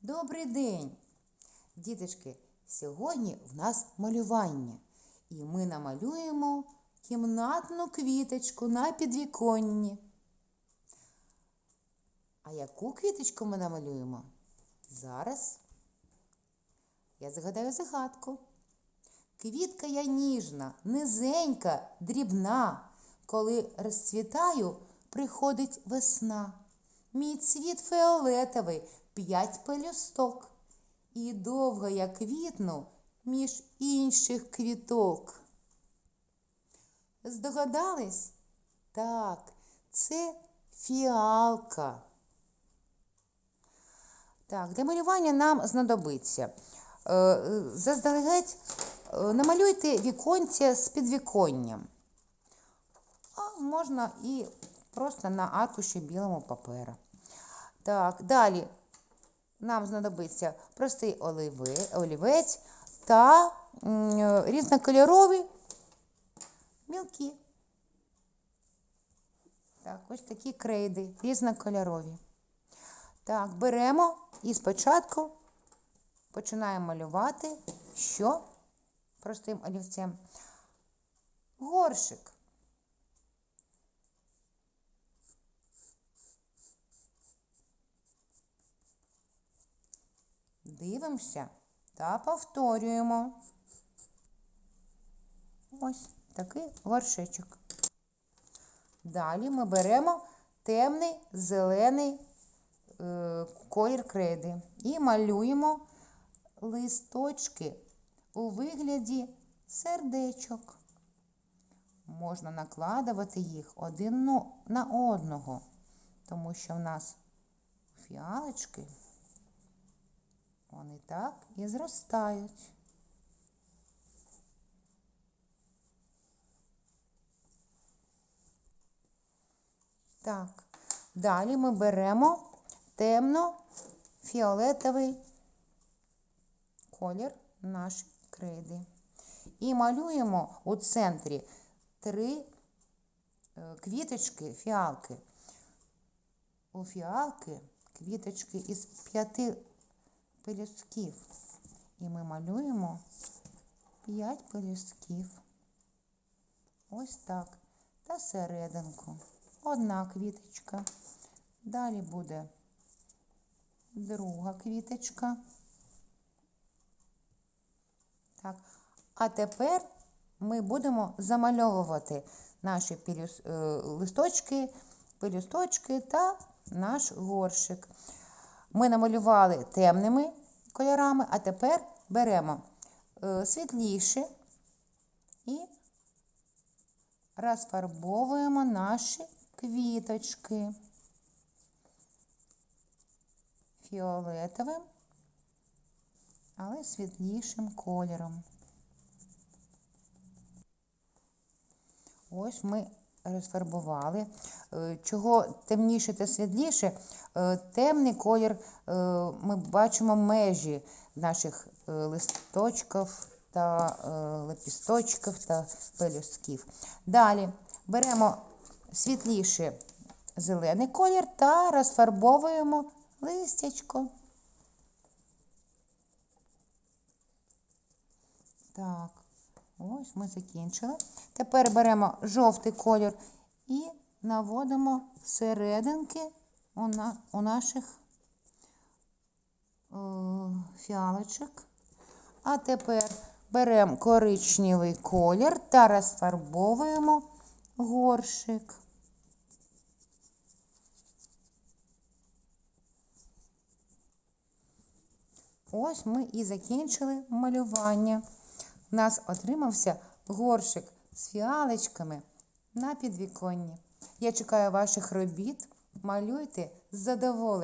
Добрий день! Діточки, сьогодні в нас малювання, і ми намалюємо кімнатну квіточку на підвіконні. А яку квіточку ми намалюємо? Зараз я загадаю загадку. Квітка я ніжна, низенька, дрібна. Коли розцвітаю, приходить весна. Мій цвіт фіолетовий, п'ять пелюсток. І довго я квітну між інших квіток. Здогадались? Так, це фіалка. Так, для малювання нам знадобиться. Е, Заздалегідь е, намалюйте віконця з підвіконням. А можна і просто на аркуші білого папера. Так, далі нам знадобиться простий олівець та різнокольорові мілкі. Так, ось такі крейди, різнокольорові. Так, беремо і спочатку починаємо малювати, що простим олівцем. Горшик. Дивимося та повторюємо. Ось такий горшечок. Далі ми беремо темний зелений е, колір креди і малюємо листочки у вигляді сердечок. Можна накладувати їх один на одного, тому що в нас фіалочки, вони так і зростають. Так, далі ми беремо темно-фіолетовий колір нашої криди. І малюємо у центрі три е, квіточки фіалки. У фіалки квіточки із п'яти пелюстків. І ми малюємо п'ять пелюстків. Ось так. Та серединку. Одна квіточка. Далі буде друга квіточка. Так. А тепер ми будемо замальовувати наші пелюс- е, листочки, пелюсточки та наш горшик. Ми намалювали темними кольорами, а тепер беремо е, світліші і розфарбовуємо наші квіточки фіолетовим, але світлішим кольором. Ось ми розфарбували. Е, Чого темніше та світліше, е, темний колір, е, ми бачимо межі наших листочків та лепісточків та пелюстків. Далі беремо світліший зелений колір та розфарбовуємо листячко. Так, ось ми закінчили. Тепер беремо жовтий колір і наводимо серединки у, наших е, фіалочок. А тепер беремо коричневий колір та розфарбовуємо горшик. Ось ми і закінчили малювання. У нас отримався горшик з фіалочками на підвіконні. Я чекаю ваших робіт. Малюйте з задоволенням.